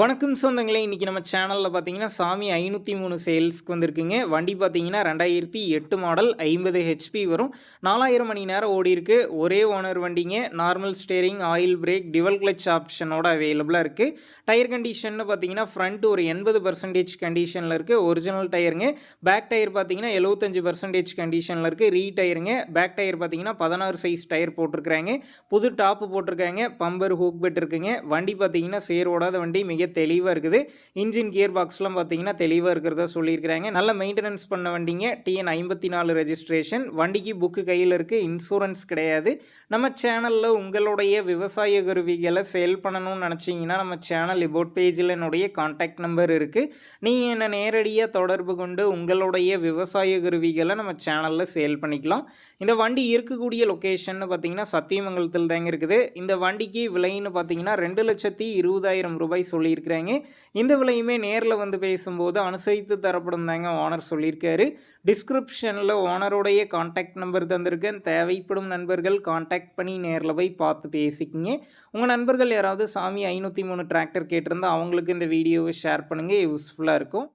வணக்கம் சொந்தங்களே இன்றைக்கி நம்ம சேனலில் பார்த்தீங்கன்னா சாமி ஐநூற்றி மூணு சேல்ஸ்க்கு வந்திருக்குங்க. வண்டி பார்த்தீங்கன்னா ரெண்டாயிரத்தி எட்டு மாடல் ஐம்பது ஹெச்பி வரும். நாலாயிரம் மணி நேரம் ஓடி இருக்கு. ஒரே ஓனர் வண்டிங்க. நார்மல் ஸ்டேரிங் ஆயில் பிரேக் டிவல் கிளச் ஆப்ஷனோட அவைலபிளாக இருக்குது டயர் கண்டிஷன்னு பார்த்தீங்கன்னா ஃப்ரண்ட் ஒரு எண்பது பர்சன்டேஜ் கண்டிஷனில் இருக்குது ஒரிஜினல் டயருங்க பேக் டயர் பார்த்தீங்கன்னா எழுபத்தஞ்சு பர்சன்டேஜ் கண்டிஷனில் இருக்குது ரீ டயருங்க பேக் டயர் பார்த்தீங்கன்னா பதினாறு சைஸ் டயர் போட்டிருக்கிறாங்க. புது டாப்பு போட்டிருக்காங்க. பம்பர் ஹூக் பெட் இருக்குங்க. வண்டி பார்த்தீங்கன்னா சேர் ஓடாத வண்டி மிக தெளிவாக இருக்குது. இன்ஜின் கியர் பாக்ஸ்லாம் பார்த்தீங்கன்னா தெளிவாக இருக்கிறதா சொல்லியிருக்கிறாங்க. நல்ல மெயின்டெனன்ஸ் பண்ண வண்டிங்க. டிஎன் ஐம்பத்தி நாலு ரெஜிஸ்ட்ரேஷன். வண்டிக்கு புக்கு கையில் இருக்குது இன்சூரன்ஸ் கிடையாது. நம்ம சேனலில் உங்களுடைய விவசாய கருவிகளை சேல் பண்ணணும்னு நினச்சிங்கன்னா நம்ம சேனல் இபோட் பேஜில் என்னுடைய காண்டாக்ட் நம்பர் இருக்குது நீங்கள் என்னை நேரடியாக தொடர்பு கொண்டு உங்களுடைய விவசாய கருவிகளை நம்ம சேனலில் சேல் பண்ணிக்கலாம். இந்த வண்டி இருக்கக்கூடிய லொக்கேஷன் பார்த்தீங்கன்னா சத்தியமங்கலத்தில் தாங்க இருக்குது. இந்த வண்டிக்கு விலைன்னு பார்த்தீங்கன்னா ரெண்டு லட்சத்தி இருபதாயிரம் ரூபாய் சொல்லியிருக்கிறாங்க இந்த விலையுமே நேரில் வந்து பேசும்போது அனுசரித்து தரப்படும் தாங்க ஓனர் சொல்லியிருக்காரு. டிஸ்கிரிப்ஷனில் ஓனருடைய காண்டாக்ட் நம்பர் தந்திருக்கேன். தேவைப்படும் நண்பர்கள் காண்டாக்ட் பண்ணி நேரில் போய் பார்த்து பேசிக்கிங்க. உங்கள் நண்பர்கள் யாராவது சாமி ஐநூற்றி மூணு டிராக்டர் கேட்டிருந்தா அவங்களுக்கு இந்த வீடியோவை ஷேர் பண்ணுங்கள் யூஸ்ஃபுல்லாக இருக்கும்.